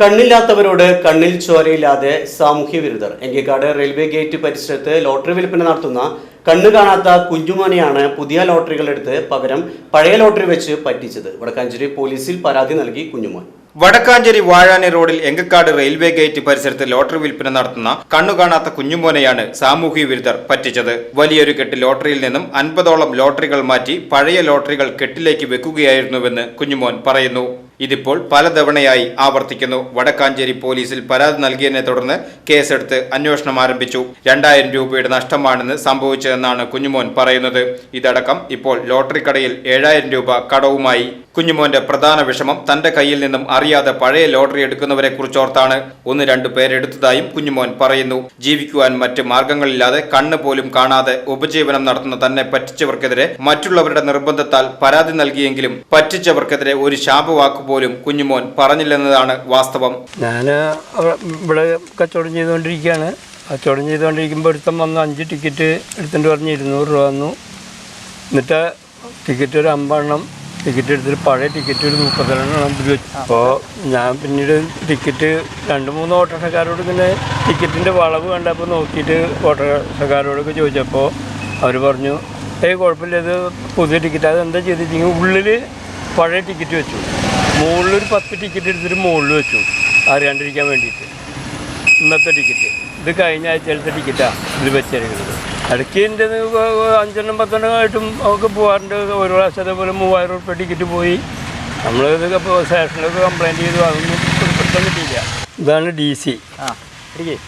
കണ്ണില്ലാത്തവരോട് കണ്ണിൽ ചോരയില്ലാതെ സാമൂഹ്യ വിരുദ്ധർ. എങ്കിക്കാട് റെയിൽവേ ഗേറ്റ് പരിസരത്ത് ലോട്ടറി വിൽപ്പന നടത്തുന്ന കണ്ണു കാണാത്ത കുഞ്ഞുമോനെയാണ് പുതിയ ലോട്ടറികൾ എടുത്ത് പകരം പഴയ ലോട്ടറി വെച്ച് പറ്റിച്ചത്. വടക്കാഞ്ചേരി പോലീസിൽ പരാതി നൽകി കുഞ്ഞുമോൻ. വടക്കാഞ്ചേരി വാഴാനി റോഡിൽ എങ്കക്കാട് റെയിൽവേ ഗേറ്റ് പരിസരത്ത് ലോട്ടറി വിൽപ്പന നടത്തുന്ന കണ്ണുകാണാത്ത കുഞ്ഞുമോനെയാണ് സാമൂഹ്യ വിരുദ്ധർ പറ്റിച്ചത്. വലിയൊരു കെട്ട് ലോട്ടറിയിൽ നിന്നും അൻപതോളം ലോട്ടറികൾ മാറ്റി പഴയ ലോട്ടറികൾ കെട്ടിലേക്ക് വെക്കുകയായിരുന്നുവെന്ന് കുഞ്ഞുമോൻ പറയുന്നു. ഇതിപ്പോൾ പലതവണയായി ആവർത്തിക്കുന്നു. വടക്കാഞ്ചേരി പോലീസിൽ പരാതി നൽകിയതിനെ തുടർന്ന് കേസെടുത്ത് അന്വേഷണം ആരംഭിച്ചു. രണ്ടായിരം രൂപയുടെ നഷ്ടമാണെന്ന് സംഭവിച്ചതെന്നാണ് കുഞ്ഞുമോൻ പറയുന്നത്. ഇതടക്കം ഇപ്പോൾ ലോട്ടറി കടയിൽ ഏഴായിരം രൂപ കടവുമായി. കുഞ്ഞുമോന്റെ പ്രധാന വിഷമം തന്റെ കയ്യിൽ നിന്നും അറിയാതെ പഴയ ലോട്ടറി എടുക്കുന്നവരെ കുറിച്ചോർത്താണ്. ഒന്ന് രണ്ടു പേരെടുത്തതായും കുഞ്ഞുമോൻ പറയുന്നു. ജീവിക്കുവാൻ മറ്റ് മാർഗങ്ങളില്ലാതെ കണ്ണ് പോലും കാണാതെ ഉപജീവനം നടത്തുന്ന തന്നെ പറ്റിച്ചവർക്കെതിരെ മറ്റുള്ളവരുടെ നിർബന്ധത്താൽ പരാതി നൽകിയെങ്കിലും പറ്റിച്ചവർക്കെതിരെ ഒരു ശാപവാക്ക് പോലും കുഞ്ഞുമോൻ പറഞ്ഞില്ലെന്നതാണ് വാസ്തവം. ഞാൻ ഇവിടെ കച്ചവടം ചെയ്തുകൊണ്ടിരിക്കുകയാണ്. കച്ചവടം ചെയ്തുകൊണ്ടിരിക്കുമ്പോൾ ഒരുത്തം വന്ന് അഞ്ച് ടിക്കറ്റ് എടുത്തിട്ട് പറഞ്ഞ് ഇരുന്നൂറ് രൂപ വന്നു എന്നിട്ട് ടിക്കറ്റ് ഒരു അമ്പെണ്ണം ടിക്കറ്റ് എടുത്തിട്ട് പഴയ ടിക്കറ്റ് ഒരു മുപ്പത്തിരണ്ടെണ്ണം വെച്ചു. അപ്പോൾ ഞാൻ പിന്നീട് ടിക്കറ്റ് രണ്ട് മൂന്ന് ഓട്ടോറിക്ഷക്കാരോട് ഇങ്ങനെ ടിക്കറ്റിന്റെ വളവ് കണ്ടപ്പോൾ നോക്കിയിട്ട് ഓട്ടോറിക്ഷക്കാരോടൊക്കെ ചോദിച്ചപ്പോൾ അവർ പറഞ്ഞു ഏയ് കുഴപ്പമില്ല ഇത് പുതിയ ടിക്കറ്റ് അത് എന്താ ചെയ്തിട്ടുണ്ടെങ്കിൽ ഉള്ളിൽ പഴയ ടിക്കറ്റ് വെച്ചു. മുകളിലൊരു പത്ത് ടിക്കറ്റ് എടുത്തിട്ട് മുകളിൽ വെച്ചു. അറിയാണ്ടിരിക്കാൻ വേണ്ടിയിട്ട്. ഇന്നത്തെ ടിക്കറ്റ് ഇത് കഴിഞ്ഞ ആഴ്ചയിലത്തെ ടിക്കറ്റാണ് ഇത് വെച്ചിരിക്കുന്നത് ഇടയ്ക്ക് എന്റെ അഞ്ചെണ്ണം പത്തെണ്ണം ആയിട്ടും ഒക്കെ പോകാറുണ്ട് ഒരു പ്രാവശ്യം അതേപോലെ മൂവായിരം റുപ്യ ടിക്കറ്റ് പോയി. നമ്മൾ ഇപ്പോൾ സ്റ്റേഷനിലൊക്കെ കംപ്ലയിന്റ് ചെയ്തു. അതൊന്നും പെട്ടെന്ന് കിട്ടിയില്ല ഇതാണ് ഡി സി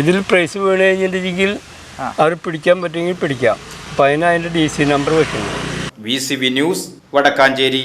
ഇതിൽ പ്രൈസ് വീണ് കഴിഞ്ഞിട്ടുണ്ടെങ്കിൽ അവർ പിടിക്കാൻ പറ്റുമെങ്കിൽ പിടിക്കാം. അപ്പം അതിന് അതിന്റെ ഡി സി നമ്പർ വെക്കുന്നു V C V news Vadakkanchery.